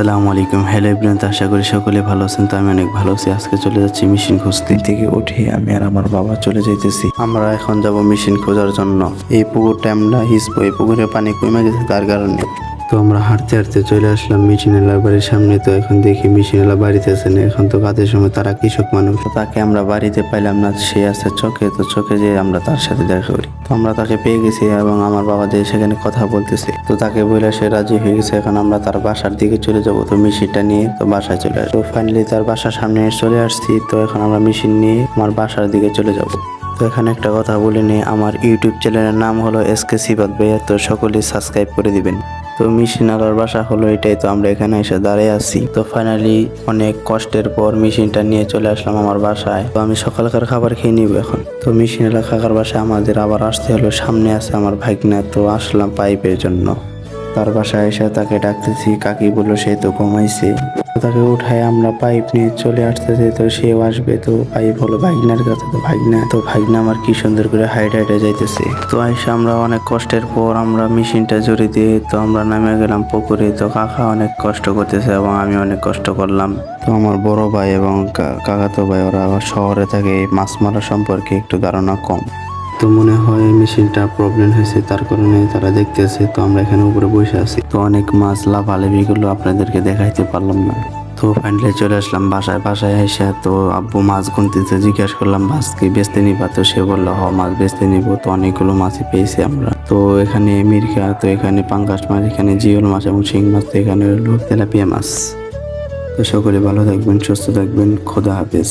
আসসালামু আলাইকুম। হ্যালো ইব্রাহিম তো আশা করি সকলে ভালো আছেন তো আমি অনেক ভালো আছি। আজকে চলে যাচ্ছি মেশিন খুঁজতে। থেকে উঠে আমি আর আমার বাবা চলে যাইতেছি। আমরা এখন যাব মেশিন খোঁজার জন্য। এই পুকুরটা আমরা হিসবো এই পুকুরে পানি কমে গেছে তার কারণে। তো আমরা হাঁটতে হাঁটতে চলে আসলাম মিশিনেলার বাড়ির সামনে। তো এখন দেখি মিশিনেলা বাড়িতে আছে না। এখন তো কাজের সময় তারা কৃষক মানুষ। তাকে আমরা বাড়িতে পাইলাম না, সে আছে চোখে। তো চোখে যে আমরা তার সাথে দেখা করি। তো আমরা তাকে পেয়ে গেছি এবং আমার বাবা যে সেখানে কথা বলতেছে। তো তাকে বলে সে রাজি হয়ে গেছে। এখন আমরা তার বাসার দিকে চলে যাব। তো মেশিনটা নিয়ে তো বাসায় চলে আসব। ফাইনালি তার বাসার সামনে চলে আসছি। তো এখন আমরা মেশিন নিয়ে আমার বাসার দিকে চলে যাব। তো এখানে একটা কথা বলে নিই। আমার ইউটিউব চ্যানেলের নাম হলো এস কে সিবাদ ভাইয়া। তো সকলেই সাবস্ক্রাইব করে দিবেন। তো মেশিন আলার বাসা হলো এটাই, তো আমরা এখানে এসে দাঁড়িয়ে আছি। তো ফাইনালি অনেক কষ্টের পর মেশিনটা নিয়ে চলে আসলাম আমার বাসায়। তো আমি সকালকার খাবার খেয়ে নিব এখন। তো মেশিন এলা খাকার বাসায় আমাদের আবার আসতে হলো, সামনে আছে আমার ভাইকনা তো আসলাম পাইপের জন্য। তার বাসায় এসে তাকে ডাকতেছি, কাকি বলল সে তো ঘুমাইছে। তাকে উঠায় আমরা পাইপ নিয়ে চলে আসতেছি, তো সেও আসবে। তো পাইপ হলো ভাগনার কাছে তো ভাগনা তো ভাগনা আমার কি সুন্দর করে হাইট হাইটে যাইতেছে। তো আইসা আমরা অনেক কষ্টের পর আমরা মেশিনটা জড়ি দিয়ে, তো আমরা নামে গেলাম পুকুরে। তো কাকা অনেক কষ্ট করতেছে এবং আমি অনেক কষ্ট করলাম। তো আমার বড় ভাই এবং কাকাতো ভাই, ওরা শহরে থাকে মাছ মারা সম্পর্কে একটু ধারণা কম। তো মনে হয় মেশিনটা প্রবলেম হয়েছে, তার কারণে তারা দেখতেছে, তো আমরা এখানে উপরে বসে আছি। তো অনেক মাছ লাফালাফি গুলো আপনাদেরকে দেখাইতে পারলাম না। তো ফাইনালি চলে আসলাম বাসায়। বাসায় এসে তো আব্বু মাছ গুনতেছে, জিজ্ঞাসা করলাম, মাছ কি বেচতে নিবা? তো সে বলল, হ, মাছ বেচতে নিব। তো অনেকগুলো মাছই পেয়েছি আমরা। তো এখানে মিরকা তো এখানে পাঙ্গাস মাছ, এখানে জিওল মাছ এবং শিং মাছ, তো এখানে হলো তেলাপিয়া মাছ। তো সকলে ভালো থাকবেন, সুস্থ থাকবেন, খোদা হাফেজ।